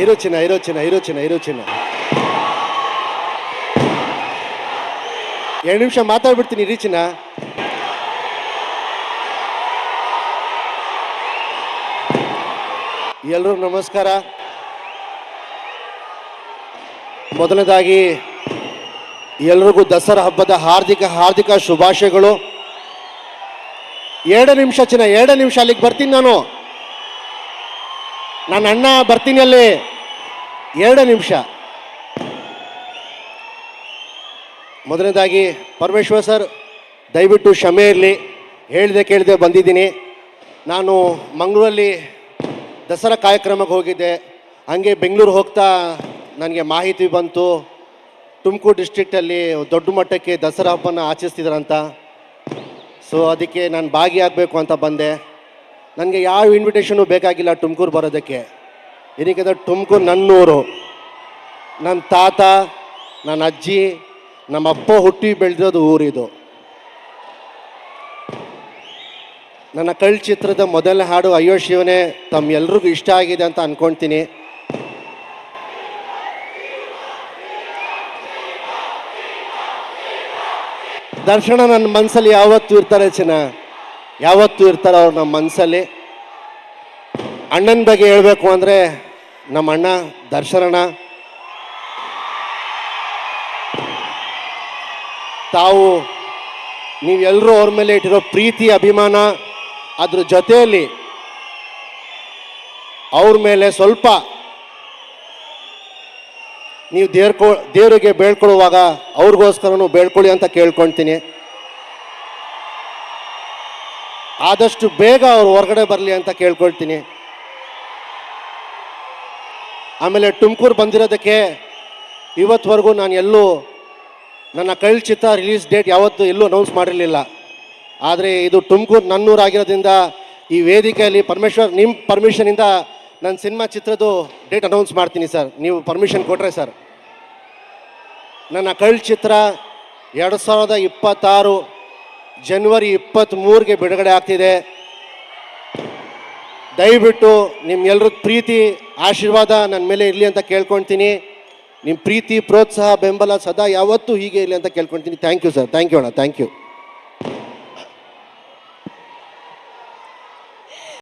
ಇರೋ ಚಿನ್ನ ಇರೋ ಚಿನ್ನ ಇರೋ ಚಿನ್ನ ಚಿನ್ನ ಎರಡು ನಿಮಿಷ ಮಾತಾಡ್ಬಿಡ್ತೀನಿ ಇರಿ ಚಿನ್ನ ಎಲ್ರಿಗೂ ನಮಸ್ಕಾರ. ಮೊದಲನೇದಾಗಿ, ಎಲ್ರಿಗೂ ದಸರಾ ಹಬ್ಬದ ಹಾರ್ದಿಕ ಹಾರ್ದಿಕ ಶುಭಾಶಯಗಳು. ಎರಡು ನಿಮಿಷ ಚಿನ್ನ ಎರಡು ನಿಮಿಷ ಅಲ್ಲಿಗೆ ಬರ್ತೀನಿ ನಾನು. ನನ್ನ ಅಣ್ಣ ಬರ್ತೀನಿ ಅಲ್ಲಿ. ಎರಡು ನಿಮಿಷ. ಮೊದಲನೇದಾಗಿ, ಪರಮೇಶ್ವರ್ ಸರ್, ದಯವಿಟ್ಟು ಕ್ಷಮೆ ಇರಲಿ. ಹೇಳಿದೆ, ಕೇಳಿದೆ, ಬಂದಿದ್ದೀನಿ. ನಾನು ಮಂಗಳೂರಲ್ಲಿ ದಸರಾ ಕಾರ್ಯಕ್ರಮಕ್ಕೆ ಹೋಗಿದ್ದೆ. ಹಾಗೆ ಬೆಂಗಳೂರು ಹೋಗ್ತಾ ನನಗೆ ಮಾಹಿತಿ ಬಂತು. ತುಮಕೂರು ಡಿಸ್ಟ್ರಿಕ್ಟಲ್ಲಿ ದೊಡ್ಡ ಮಟ್ಟಕ್ಕೆ ದಸರಾ ಹಬ್ಬನ ಆಚರಿಸ್ತಿದ್ರಂತ. ಸೊ ಅದಕ್ಕೆ ನಾನು ಭಾಗಿಯಾಗಬೇಕು ಅಂತ ಬಂದೆ. ನನಗೆ ಯಾವ ಇನ್ವಿಟೇಷನು ಬೇಕಾಗಿಲ್ಲ ತುಮಕೂರು ಬರೋದಕ್ಕೆ. ಏನಕ್ಕೆ ತುಮಕೂರು ನನ್ನೂರು. ನನ್ನ ತಾತ ನನ್ನ ಅಜ್ಜಿ, ನಮ್ಮ ಅಪ್ಪ ಹುಟ್ಟಿ ಬೆಳೆದಿರೋದು ಊರಿದು. ನನ್ನ ಕಳ್ ಚಿತ್ರದ ಮೊದಲ ಹಾಡು ಅಯ್ಯೋ ಶಿವನೇ ತಮ್ಮೆಲ್ರಿಗೂ ಇಷ್ಟ ಆಗಿದೆ ಅಂತ ಅನ್ಕೊಳ್ತೀನಿ ದರ್ಶನ ನನ್ನ ಮನಸ್ಸಲ್ಲಿ ಯಾವತ್ತೂ ಇರ್ತಾರೆ ಚೆನ್ನ. ಯಾವತ್ತೂ ಇರ್ತಾರೆ ಅವ್ರು ನಮ್ಮ ಮನಸ್ಸಲ್ಲಿ ಅಣ್ಣನ ಬಗ್ಗೆ ಹೇಳಬೇಕು ಅಂದರೆ ನಮ್ಮ ಅಣ್ಣ ದರ್ಶನಣ್ಣ. ತಾವು ನೀವೆಲ್ಲರೂ ಅವ್ರ ಮೇಲೆ ಇಟ್ಟಿರೋ ಪ್ರೀತಿ, ಅಭಿಮಾನ, ಅದ್ರ ಜೊತೆಯಲ್ಲಿ ಅವ್ರ ಮೇಲೆ ಸ್ವಲ್ಪ ನೀವು ದೇವ್ರಕೊ, ದೇವರಿಗೆ ಬೇಳ್ಕೊಳ್ಳುವಾಗ ಅವ್ರಿಗೋಸ್ಕರನೂ ಬೇಳ್ಕೊಳ್ಳಿ ಅಂತ ಕೇಳ್ಕೊಳ್ತೀನಿ. ಆದಷ್ಟು ಬೇಗ ಅವರು ಹೊರಗಡೆ ಬರಲಿ ಅಂತ ಕೇಳ್ಕೊಳ್ತೀನಿ. ಆಮೇಲೆ ತುಮಕೂರು ಬಂದಿರೋದಕ್ಕೆ ಇವತ್ತುವರೆಗೂ ನಾನು ಎಲ್ಲೂ ನನ್ನ ಕಳ್ಳ ಚಿತ್ರ ರಿಲೀಸ್ ಡೇಟ್ ಯಾವತ್ತೂ ಎಲ್ಲೂ ಅನೌನ್ಸ್ ಮಾಡಿರಲಿಲ್ಲ. ಆದರೆ ಇದು ತುಮಕೂರು ನನ್ನೂರಾಗಿರೋದ್ರಿಂದ ಈ ವೇದಿಕೆಯಲ್ಲಿ ಪರಮೇಶ್ವರ್ ನಿಮ್ಮ ಪರ್ಮಿಷನಿಂದ ನನ್ನ ಸಿನಿಮಾ ಚಿತ್ರದ್ದು ಡೇಟ್ ಅನೌನ್ಸ್ ಮಾಡ್ತೀನಿ ಸರ್. ನೀವು ಪರ್ಮಿಷನ್ ಕೊಟ್ಟರೆ ಸರ್. ನನ್ನ ಕಳ್ಳ ಚಿತ್ರ ಎರಡು ಸಾವಿರದ ಇಪ್ಪತ್ತಾರು ಜನವರಿ ಇಪ್ಪತ್ತ್ಮೂರಿಗೆ ಬಿಡುಗಡೆ ಆಗ್ತಿದೆ. ದಯವಿಟ್ಟು ನಿಮ್ಮೆಲ್ಲರ ಪ್ರೀತಿ, ಆಶೀರ್ವಾದ ನನ್ನ ಮೇಲೆ ಇರಲಿ ಅಂತ ಕೇಳ್ಕೊಳ್ತೀನಿ ನಿಮ್ಮ ಪ್ರೀತಿ, ಪ್ರೋತ್ಸಾಹ, ಬೆಂಬಲ ಸದಾ ಯಾವತ್ತೂ ಹೀಗೆ ಇರಲಿ ಅಂತ ಕೇಳ್ಕೊಳ್ತೀನಿ thank you sir thank you ಅಣ್ಣ. Thank you